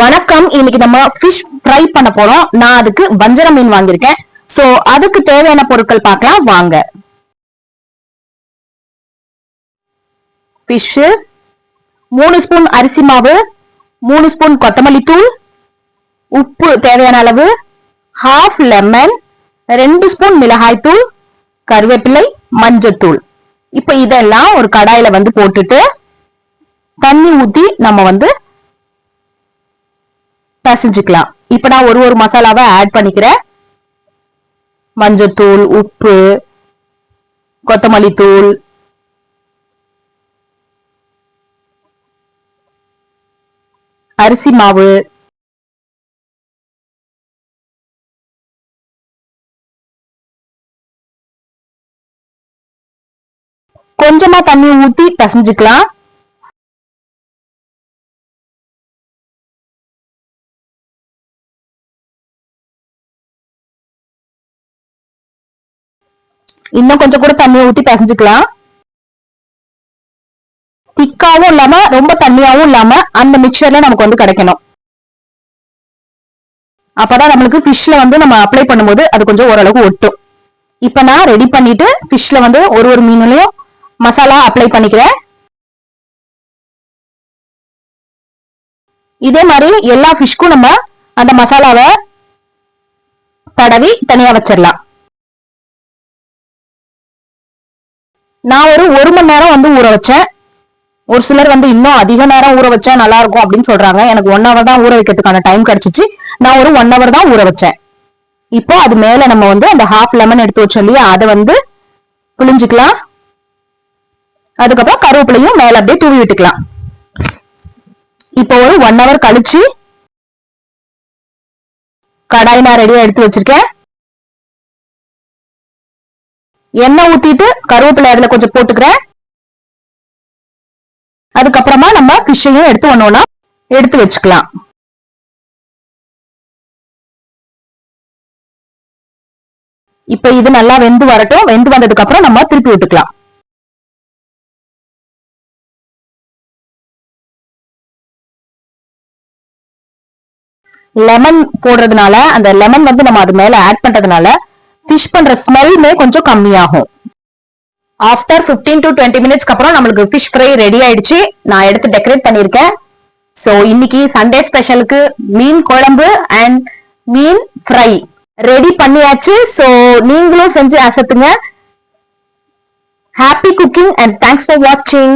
வணக்கம். இன்னைக்கு நம்ம ஃபிஷ் ஃப்ரை பண்ண போறோம். நான் அதுக்கு வஞ்சர மீன் வாங்கியிருக்கேன். சோ அதுக்கு தேவையான பொருட்கள் பார்க்கலாம். வாங்க. ஃபிஷ் மூணு ஸ்பூன் அரிசி மாவு மூணு ஸ்பூன் கொத்தமல்லி தூள் உப்பு தேவையான அளவு ஹாஃப் லெமன் ரெண்டு ஸ்பூன் மிளகாய் தூள் கருவேப்பிலை மஞ்சத்தூள் இப்போ இதெல்லாம் ஒரு கடாயில வந்து போட்டுட்டு தண்ணி ஊத்தி நம்ம வந்து பிசைஞ்சுக்கலாம் இப்ப நான் ஒரு ஒரு மசாலாவை ஆட் பண்ணிக்கிறேன். மஞ்சத்தூள் உப்பு கொத்தமல்லி தூள். அரிசி மாவு. கொஞ்சமா தண்ணி ஊத்தி பசஞ்சுக்கலாம். இன்னும் கொஞ்சம் கூட தண்ணியை ஊத்தி பசஞ்சுக்கலாம். திக்காவும் இல்லாம ரொம்ப தண்ணியாவும் இல்லாம அந்த மிக்சர்ல நமக்கு வந்து கிடைக்கணும். அப்பதான் நம்மளுக்கு ஃபிஷ்ல வந்து நம்ம அப்ளை பண்ணும்போது அது கொஞ்சம் ஓரளவுக்கு ஒட்டும். இப்ப நான் ரெடி பண்ணிட்டு ஃபிஷ்ல வந்து ஒரு ஒரு மீனுலையும் மசாலா அப்ளை பண்ணிக்கிறேன். இதே மாதிரி எல்லா ஃபிஷ்க்கும் நம்ம அந்த மசாலாவை தடவி தனியா வச்சிடலாம். நான் ஒரு ஒரு மணி நேரம் வந்து ஊற வச்சேன். ஒரு சிலர் வந்து இன்னும் அதிக நேரம் ஊற வச்சா நல்லா இருக்கும் அப்படின்னு சொல்றாங்க. எனக்கு ஒன் ஹவர் தான் ஊற வைக்கிறதுக்கான டைம் கிடைச்சிச்சு. நான் ஒரு ஒன் ஹவர் தான் ஊற வச்சேன். இப்போ அது மேல நம்ம வந்து அந்த ஹாஃப் லெமன் எடுத்து வச்சோம் இல்லையா? அதை வந்து புளிஞ்சுக்கலாம் அதுக்கப்புறம் கருவேப்பிலையும் மேல அப்படியே தூவி விட்டுக்கலாம். இப்போ ஒரு ஒன் ஹவர் கழிச்சு கடாய் நான் ரெடியா எடுத்து வச்சிருக்கேன். எண்ணெய் ஊத்திட்டு கருவேப்பிலை அதுல கொஞ்சம் போட்டுக்கிறேன். அதுக்கப்புறமா நம்ம ஃபிஷ்ஷையும் எடுத்து ஒன்னோன்னா எடுத்து வச்சுக்கலாம். இப்ப இது நல்லா வெந்து வரட்டும். வெந்து வந்ததுக்கு அப்புறம் நம்ம திருப்பி விட்டுக்கலாம் லெமன் போடுறதுனால அந்த லெமன் வந்து நம்ம அது மேல ஆட் பண்றதுனால ஃபிஷ் பண்ற ஸ்மெல்லுமே கொஞ்சம் கம்மியாகும். ஆஃப்டர் பிப்டீன் டு டுவெண்ட்டி மினிட்ஸ்க்கு அப்புறம் நம்மளுக்கு ஃபிஷ் ஃப்ரை ரெடி ஆயிடுச்சு. நான் எடுத்து டெக்கரேட் பண்ணியிருக்கேன். ஸோ இன்னைக்கு சண்டே ஸ்பெஷலுக்கு மீன் குழம்பு அண்ட் மீன் ஃப்ரை ரெடி பண்ணியாச்சு. ஸோ நீங்களும் செஞ்சு அசத்துங்க. Happy cooking and thanks for வாட்சிங்